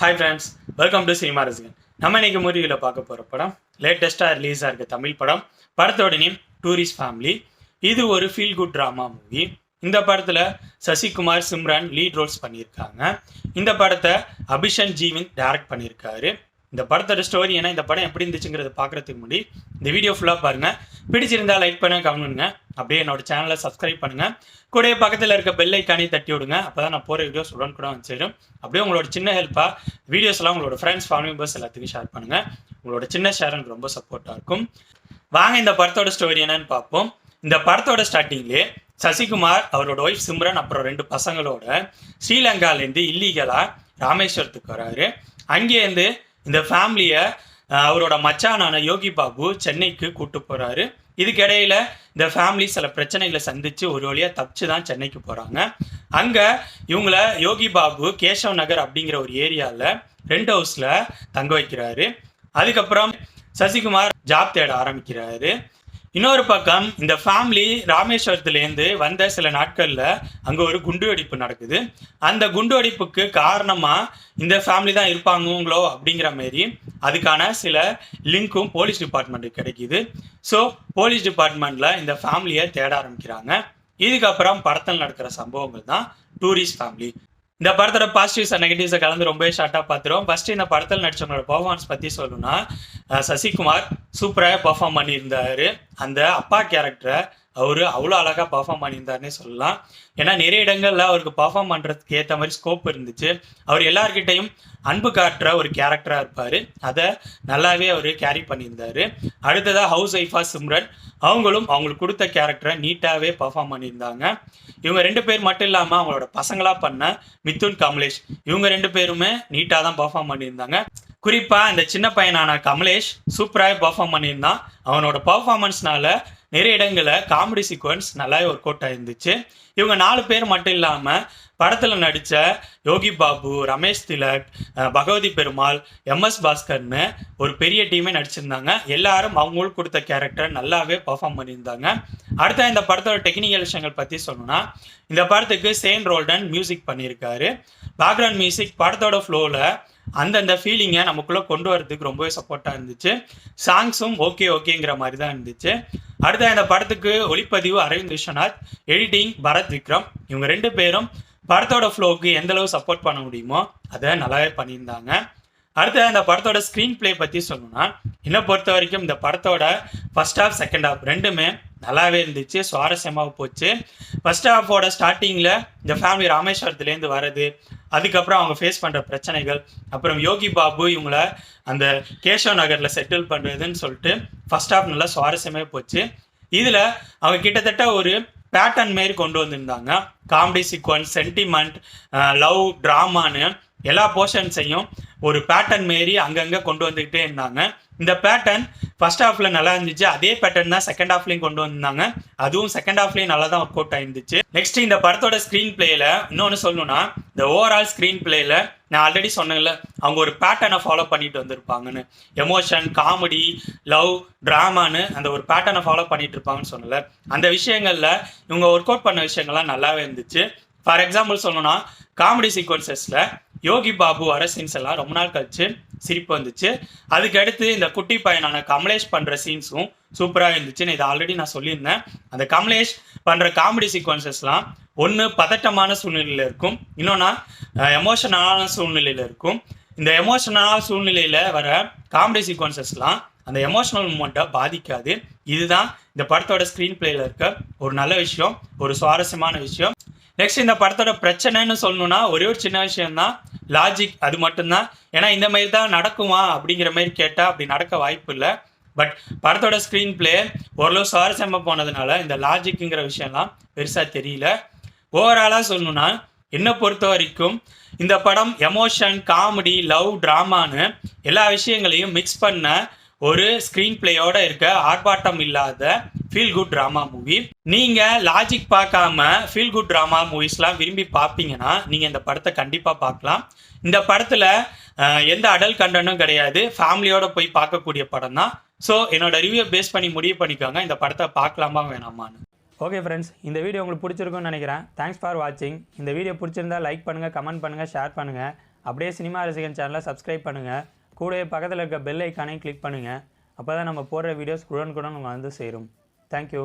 Hi friends welcome to cinema ரசிகன் நம்ம இன்னைக்கு முறியில் பார்க்க போகிற படம் லேட்டஸ்ட்டாக ரிலீஸாக இருக்க தமிழ் படம். படத்தோட நேம் டூரிஸ்ட் ஃபேமிலி இது ஒரு ஃபீல் குட் ட்ராமா மூவி இந்த படத்தில் சசிகுமார் சிம்ரன் லீட் ரோல்ஸ் பண்ணியிருக்காங்க. இந்த படத்தை அபிஷன் ஜீவின் டைரக்ட் பண்ணியிருக்காரு. இந்த படத்தோட ஸ்டோரி ஏன்னா இந்த படம் எப்படி இருந்துச்சுங்கிறத பார்க்குறதுக்கு முன்னாடி இந்த வீடியோ ஃபுல்லாக பாருங்கள் பிடிச்சிருந்தா லைக் பண்ண கமெண்ட் அப்படியே என்னோட சேனலை சப்ஸ்கிரைப் பண்ணுங்கள் கூட பக்கத்தில் இருக்க பெல் ஐக்கானே தட்டி விடுங்க. அப்போ தான் நான் போகிற வீடியோஸ் உடன் கூட வந்து சேரும். அப்படியே உங்களோட சின்ன ஹெல்ப்பாக வீடியோஸ்லாம் உங்களோட ஃப்ரெண்ட்ஸ் ஃபேமிலி மெம்பர்ஸ் எல்லாத்துக்கும் ஷேர் பண்ணுங்கள் உங்களோட சின்ன ஷேர் எனக்கு ரொம்ப சப்போர்ட்டாக இருக்கும். வாங்க இந்த படத்தோட ஸ்டோரி என்னன்னு பார்ப்போம். இந்த படத்தோட ஸ்டார்டிங்லேயே சசிகுமார் அவரோட ஒய்ஃப் சிம்ரன் அப்புறம் ரெண்டு பசங்களோட ஸ்ரீலங்காலேருந்து இல்லீகலாக ராமேஸ்வரத்துக்கு வராரு. அங்கேருந்து இந்த ஃபேமிலியை அவரோட மச்சானான யோகி பாபு சென்னைக்கு கூட்டு போகிறாரு இதுக்கிடையில இந்த ஃபேமிலி சில பிரச்சனைகளை சந்திச்சு ஒரு வழியாக தப்பிச்சு தான் சென்னைக்கு போகிறாங்க அங்கே இவங்கள யோகி பாபு கேசவ் நகர் அப்படிங்கிற ஒரு ஏரியாவில் ரெண்ட் ஹவுஸில் தங்க வைக்கிறாரு. அதுக்கப்புறம் சசிகுமார் ஜாப் தேட ஆரம்பிக்கிறாரு. இன்னொரு பக்கம் இந்த ஃபேமிலி ராமேஸ்வரத்துலேருந்து வந்த சில நாட்களில் அங்கே ஒரு குண்டு வெடிப்பு நடக்குது. அந்த குண்டு வெடிப்புக்கு காரணமாக இந்த ஃபேமிலி தான் இருப்பாங்களோ அப்படிங்கிற மாரி அதுக்கான சில லிங்க்கும் போலீஸ் டிபார்ட்மெண்ட்டுக்கு கிடைக்கிது. ஸோ போலீஸ் டிபார்ட்மெண்ட்டில் இந்த ஃபேமிலியை தேட ஆரம்பிக்கிறாங்க. இதுக்கப்புறம் படத்தில் நடக்கிற சம்பவங்கள் தான் டூரிஸ்ட் ஃபேமிலி இந்த படத்தோட பாசிட்டிவ்ஸ் அண்ட் நெகட்டிவ்ஸை கலந்து ரொம்பவே ஷார்ட்டாக பார்த்துருவோம் ஃபர்ஸ்ட் இந்த படத்தில் நடிச்சவங்களோட பர்ஃபார்மன்ஸ் பற்றி சொல்லணும்னா சசிகுமார் சூப்பராக பர்ஃபார்ம் பண்ணியிருந்தாரு. அந்த அப்பா கேரக்டரை அவர் அவ்வளோ அழகாக பர்ஃபார்ம் பண்ணியிருந்தாருன்னே சொல்லலாம். ஏன்னா நிறைய இடங்களில் அவருக்கு பர்ஃபார்ம் பண்ணுறதுக்கு ஏற்ற மாதிரி ஸ்கோப் இருந்துச்சு. அவர் எல்லார்கிட்டையும் அன்பு காட்டுற ஒரு கேரக்டராக இருப்பார். அதை நல்லாவே அவர் கேரி பண்ணியிருந்தாரு. அடுத்ததாக ஹவுஸ் ஒய்ஃபா சிம்ரன். அவங்களும் அவங்களுக்கு கொடுத்த கேரக்டரை நீட்டாகவே பர்ஃபார்ம் பண்ணியிருந்தாங்க. இவங்க ரெண்டு பேர் மட்டும் இல்லாமல் அவங்களோட பசங்களாக பண்ண மித்துன் கமலேஷ். இவங்க ரெண்டு பேருமே நீட்டாக தான் பர்ஃபார்ம் பண்ணியிருந்தாங்க. குறிப்பாக அந்த சின்ன பையனான கமலேஷ் சூப்பராகவே பர்ஃபார்ம் பண்ணியிருந்தான். அவனோட பர்ஃபார்மன்ஸ்னால நிறைய இடங்களில் காமெடி சீக்வன்ஸ் நல்லாவே ஒர்க் அவுட் ஆயிருந்துச்சு. இவங்க நாலு பேர் மட்டும் இல்லாமல் படத்தில் நடித்த யோகி பாபு ரமேஷ் திலக் பகவதி பெருமாள் எம்எஸ் பாஸ்கர்னு ஒரு பெரிய டீமே நடிச்சிருந்தாங்க. எல்லாரும் அவங்களுக்கு கொடுத்த கேரக்டர் நல்லாவே பர்ஃபார்ம் பண்ணியிருந்தாங்க. அடுத்த இந்த படத்தோட டெக்னிக்கல் விஷயங்கள் பற்றி சொல்லணும்னா இந்த படத்துக்கு சேன் ரோல்டன் மியூசிக் பண்ணியிருக்காரு. பேக்ரவுண்ட் மியூசிக் படத்தோட ஃப்ளோவில் அந்தந்த ஃபீலிங்கை நமக்குள்ளே கொண்டு வரதுக்கு ரொம்பவே சப்போர்ட்டாக இருந்துச்சு. சாங்ஸும் ஓகே ஓகேங்கிற மாதிரி தான் இருந்துச்சு. அடுத்த இந்த படத்துக்கு ஒளிப்பதிவு அரவிந்த் விஸ்வநாத் எடிட்டிங் பரத் விக்ரம். இவங்க ரெண்டு பேரும் படத்தோட ஃப்ளோவுக்கு எந்த அளவு சப்போர்ட் பண்ண முடியுமோ அதை நல்லாவே பண்ணியிருந்தாங்க. அடுத்து அந்த படத்தோட ஸ்க்ரீன் பிளே பற்றி சொல்லணும்னா என்னை பொறுத்த வரைக்கும் இந்த படத்தோட ஃபர்ஸ்ட் ஹாஃப் செகண்ட் ஹாஃப் ரெண்டுமே நல்லாவே இருந்துச்சு சுவாரஸ்யமாக போச்சு. ஃபர்ஸ்ட் ஹாஃபோட ஸ்டார்டிங்கில் இந்த ஃபேமிலி ராமேஸ்வரத்துலேருந்து வர்றது அதுக்கப்புறம் அவங்க ஃபேஸ் பண்ணுற பிரச்சனைகள் அப்புறம் யோகி பாபு இவங்கள அந்த கேஷவ் நகரில் செட்டில் பண்ணுறதுன்னு சொல்லிட்டு ஃபர்ஸ்ட் ஹாஃப் நல்லா சுவாரஸ்யமே போச்சு. இதில் அவங்க கிட்டத்தட்ட ஒரு பேட்டர்ன் மாரி கொண்டு வந்திருந்தாங்க. காமெடி சீக்வன்ஸ் சென்டிமெண்ட் லவ் ட்ராமான்னு எல்லா போர்ஷன்ஸையும் ஒரு பேட்டர்ன் மாரி அங்கங்கே கொண்டு வந்துக்கிட்டே இருந்தாங்க. இந்த பேட்டர்ன் ஃபர்ஸ்ட் ஹாஃப்ல நல்லா இருந்துச்சு. அதே பேட்டர்ன் தான் செகண்ட் ஹாஃப்லையும் கொண்டு வந்தாங்க. அதுவும் செகண்ட் ஹாஃப்லேயும் நல்லா தான் ஒர்க் அவுட் ஆயிருந்துச்சு. நெக்ஸ்ட் இந்த படத்தோட ஸ்க்ரீன் பிளேல இன்னொன்று சொல்லணும்னா இந்த ஓவரால் ஸ்க்ரீன் பிளேல நான் ஆல்ரெடி சொன்னேன்ல அவங்க ஒரு பேட்டர்னை ஃபாலோ பண்ணிட்டு வந்திருப்பாங்கன்னு. எமோஷன் காமெடி லவ் ட்ராமான்னு அந்த ஒரு பேட்டர்னை ஃபாலோ பண்ணிட்டு இருப்பாங்கன்னு சொன்னல அந்த விஷயங்கள்ல இவங்க ஒர்க் அவுட் பண்ண விஷயங்கள்லாம் நல்லாவே இருந்துச்சு. ஃபார் எக்ஸாம்பிள் சொல்லணும்னா காமெடி சீக்வன்சஸில் யோகி பாபு வர சீன்ஸ் எல்லாம் ரொம்ப நாள் கழிச்சு சிரிப்பு வந்துச்சு. அதுக்கு அடுத்து இந்த குட்டி பையனான கமலேஷ் பண்ணுற சீன்ஸும் சூப்பராக இருந்துச்சு. நான் இதை ஆல்ரெடி நான் சொல்லியிருந்தேன். அந்த கமலேஷ் பண்ணுற காமெடி சீக்வன்சஸ்லாம் ஒன்று பதட்டமான சூழ்நிலையில் இருக்கும். இன்னொன்னா எமோஷனலான சூழ்நிலையில் இருக்கும். இந்த எமோஷனலான சூழ்நிலையில் வர காமெடி சீக்வன்சஸ்லாம் அந்த எமோஷனல் மூமெண்ட்டை பாதிக்காது. இதுதான் இந்த படத்தோட ஸ்க்ரீன் பிளேயில் இருக்க ஒரு நல்ல விஷயம் ஒரு சுவாரஸ்யமான விஷயம். நெக்ஸ்ட் இந்த படத்தோட பிரச்சனைன்னு சொல்லணும்னா ஒரே ஒரு சின்ன விஷயம் தான் லாஜிக் அது மட்டும்தான். ஏன்னா இந்த மாதிரி தான் நடக்குமா அப்படிங்கிற மாதிரி கேட்டால் அப்படி நடக்க வாய்ப்பு இல்லை. பட் படத்தோட ஸ்க்ரீன் பிளே ஓரளவு சுவாரஸ்யமாக போனதுனால இந்த லாஜிக்குங்கிற விஷயம்லாம் பெருசாக தெரியல. ஓவராலாக சொல்லணும்னா என்னை பொறுத்த வரைக்கும் இந்த படம் எமோஷன் காமெடி லவ் ட்ராமான்னு எல்லா விஷயங்களையும் மிக்ஸ் பண்ண ஒரு ஸ்க்ரீன் பிளேயோட இருக்க ஆர்ப்பாட்டம் இல்லாத ஃபீல் குட் ட்ராமா மூவி நீங்க லாஜிக் பார்க்காம ஃபீல் குட் ட்ராமா மூவிஸ்லாம் விரும்பி பார்ப்பீங்கன்னா நீங்க இந்த படத்தை கண்டிப்பா பார்க்கலாம். இந்த படத்துல எந்த அடல் கண்டனும் கிடையாது. ஃபேமிலியோட போய் பார்க்கக்கூடிய படம் தான். ஸோ என்னோட ரிவ்யூ பேஸ் பண்ணி முடிவு பண்ணிக்கோங்க. இந்த படத்தை பார்க்கலாமா வேணாமான்னு. ஓகே ஃப்ரெண்ட்ஸ் இந்த வீடியோ உங்களுக்கு பிடிச்சிருக்கும்னு நினைக்கிறேன். தேங்க்ஸ் ஃபார் வாட்சிங் இந்த வீடியோ பிடிச்சிருந்தா லைக் பண்ணுங்கள் கமெண்ட் பண்ணுங்கள் ஷேர் பண்ணுங்கள் அப்படியே சினிமா ரசிகன் சேனலை சப்ஸ்கிரைப் பண்ணுங்கள் கூடவே பக்கத்தில் இருக்க பெல் ஐக்கானையும் கிளிக் பண்ணுங்கள் அப்போ தான் நம்ம போடுற வீடியோஸ் குடன் குடன் வந்து சேரும். தேங்க்யூ